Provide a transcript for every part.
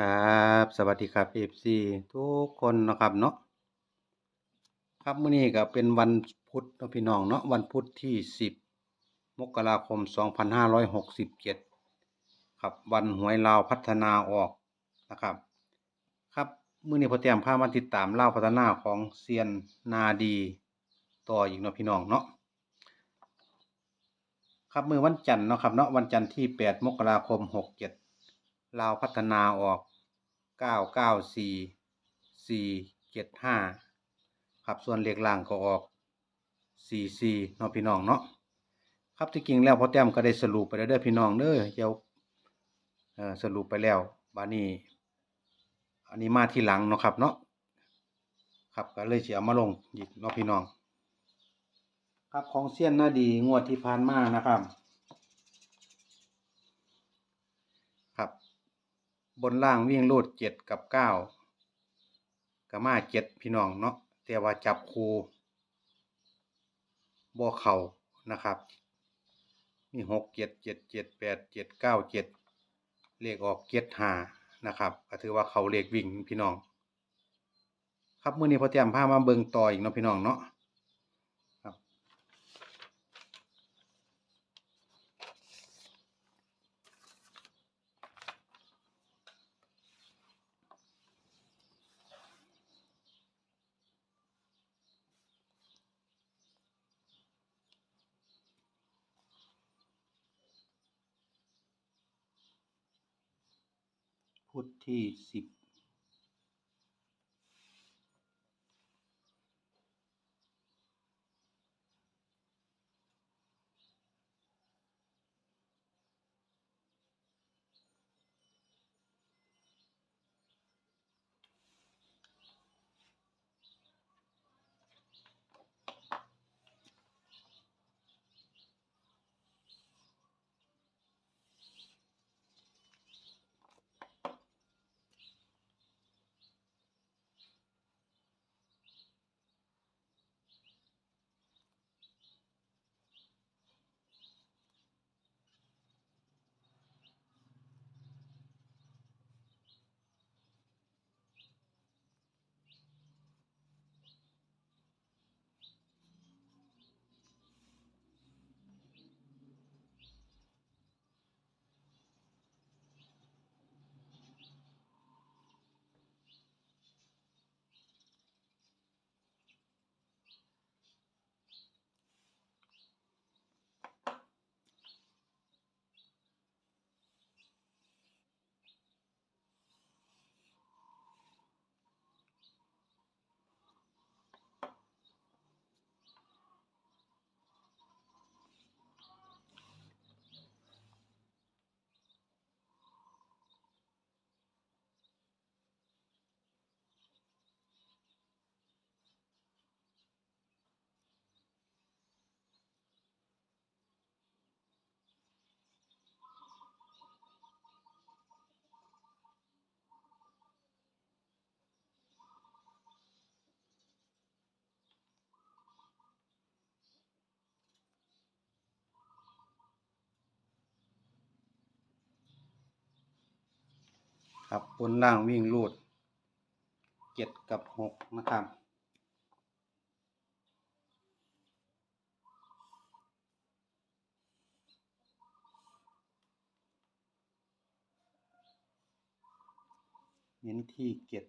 ครับสวัสดีครับ FC ทุกคนนะครับเนาะครับมื้อนี้ก็เป็นวันพุธนะพี่น้องเนาะวันพุธที่ 10 มกราคม 2567 ครับวันหวยลาวพัฒนาออกนะครับ ครับมื้อนี้พอเตรียมพามาติดตามลาวพัฒนาของเซียนนาดีต่ออีกเนาะพี่น้องเนาะครับมือวันจันทร์เนาะครับเนาะวันจันทร์ที่ 8 มกราคม 67ลาวพัฒนาออก 994 475ครับส่วนเลขล่างก็ออก44เนาะพี่น้องเนาะครับที่จริงแล้วพอแต้มก็ได้สรุปไปแล้วเด้อพี่น้องเด้อเดี๋ยวสรุปไปแล้วบานี้อันนี้มาที่หลังเนาะครับเนาะครับก็เลยสิเอามาลงอีกเนาะพี่น้อง ครับของเซียนหน้าดีงวดที่ผ่านมานะครับ บนล่างวิ่งรูดเจ็ดกับเก้ากับมาเจ็ดพี่น้องเนาะแต่ว่าจับคูบ่เข่านะครับ มีหกเจ็ดเจ็ดเจ็ดแปดเจ็ดเก้าเจ็ดเลขออกเจ็ดหานะครับก็ถือว่าเขาเลขวิ่งพี่น้อง ครับเมื่อนี้พอเตรียมพามาเบิงต่ออีกเนาะพี่น้องเนาะ พุทธที่สิบ ครับบนล่างวิ่งรูดเจ็ดกับหกนะครับเน้นที่เจ็ด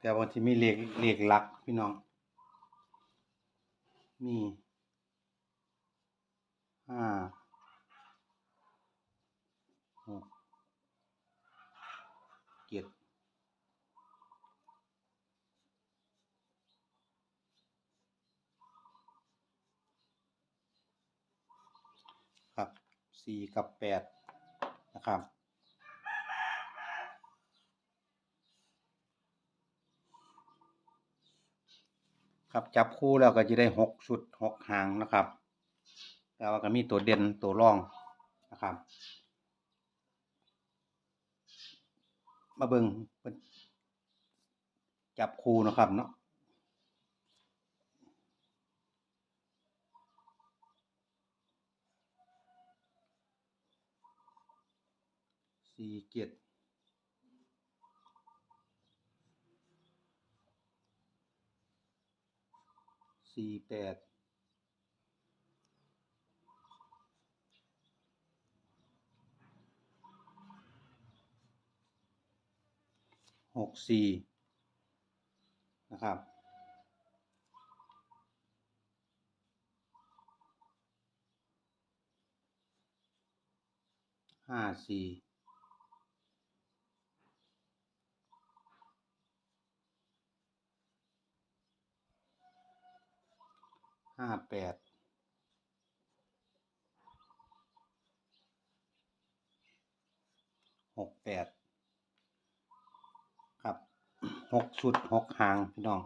แต่วันที่มีเลขเลขหลัก พี่น้อง มีห้าหกเจ็ดครับสี่กับแปดนะครับ ครับจับคู่แล้วก็จะได้หกชุดหกหางนะครับ แต่ว่าก็มีตัวเด่นตัวรองนะครับ มาเบิ้งจับคู่นะครับเนาะสี่เกียรติ สี่แปดหกสี่นะครับห้าสี่ ห้าแปดหกแปดครับหกชุดหกหางพี่น้อง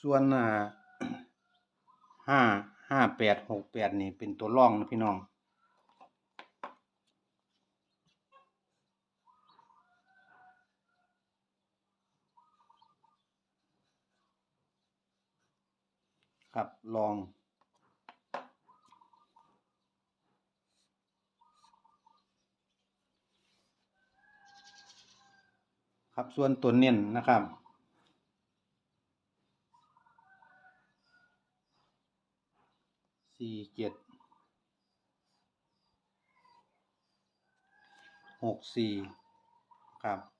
ส่วนห้าห้าแปดหกแปดนี่เป็นตัวร่องนะพี่น้อง ครับลอง ครับส่วนตัวเน้นนะครับสี่เจ็ดหกสี่ครับ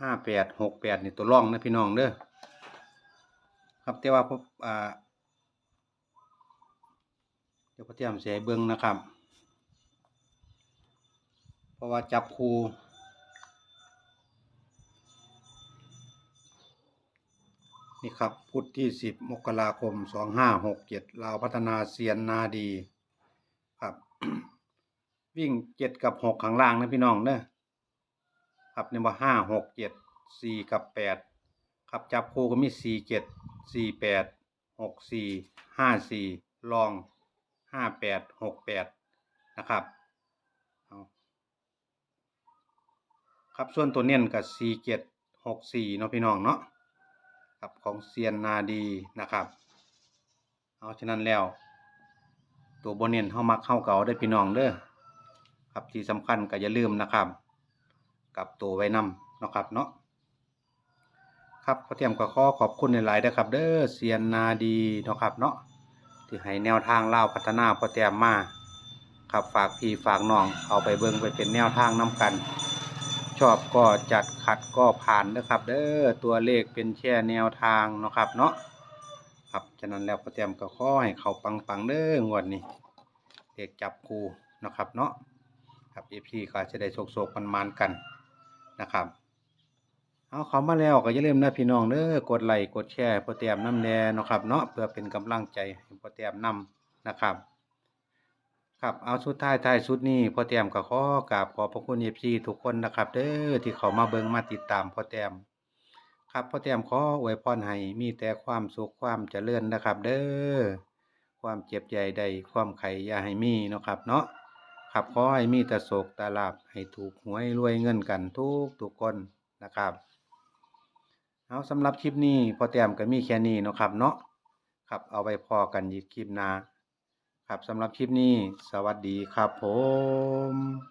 ห้าแปดหกแปดนี่ตัวร่องนะพี่น้องเด้อครับแต่ว่าพบอ่าเดี๋ยวพเตรียมเสียเบิ้งนะครับ เพราะว่าจับคูนี่ครับ พุทธที่สิบมกราคมสองห้าหกเจ็ดลาวพัฒนาเซียนนาดี ครับ วิ่งเจ็ดกับหกข้างล่างนะพี่น้องเด้อ ครับเนี่ยว่าห้าหกเจ็ดสี่กับแปดครับจับคู่ก็มีสี่เจ็ดสี่แปดหกสี่ห้าสี่ลองห้าแปดหกแปดนะครับครับส่วนตัวเน้นกับสี่เจ็ดหกสี่เนาะพี่น้องเนาะครับของเซียนนาดีนะครับ เอาฉะนั้นแล้ว ตัวโบนเน้นเข้ามักเข้าเก่าได้พี่น้องเด้อครับที่สำคัญก็อย่าลืมนะครับ กับตัวไว้นำนะครับเนาะครับพอเตรียมก็ขอขอบคุณหลายๆนะครับ เด้อเซียนนาดีนะครับเนาะที่ให้แนวทางเล่าพัฒนาพอเตรียมมาครับฝากพี่ฝากน้องเอาไปเบิ่งไปเป็นแนวทางนํกัน ชอบก็จัดขัดก็ผ่านนะครับ เด้อตัวเลขเป็นแค่แนวทางนะครับเนาะครับฉะนั้นแล้วพอเตรียมก็ขอให้เขาปังๆเด้องวดนี้เลขจับคู่นะครับเนาะครับเอฟซีก็จะได้โศกๆมันๆกัน นะครับ เอาเขามาแล้วก็อย่าลืมนะพี่น้องเด้อกดไลค์กดแชร์โปรแตมน้ำแน่เนาะครับเนาะเพื่อเป็นกำลังใจให้โปรแตมนำนะครับ ครับเอาสุดท้ายท้ายสุดนี้พอแต้มก็ขอกราบขอพระคุณเอฟซีทุกคนนะครับ เด้อที่เขามาเบิ่งมาติดตามพอแต้มครับพอแต้มขออวยพรให้มีแต่ความสุขความเจริญนะครับ เด้อความเจ็บใหญ่ใดความไข่อย่าให้มีเนาะครับ เนาะ ครับขอให้มีแต่โศกแต่ลาบให้ถูกหวยรวยเงินกันทุกทุกคนนะครับเอาสำหรับคลิปนี้พอแต้มก็มีแค่นี้นะครับเนาะครับเอาไปพอกันอีกคลิปหน้าครับสำหรับคลิปนี้ สวัสดีครับผม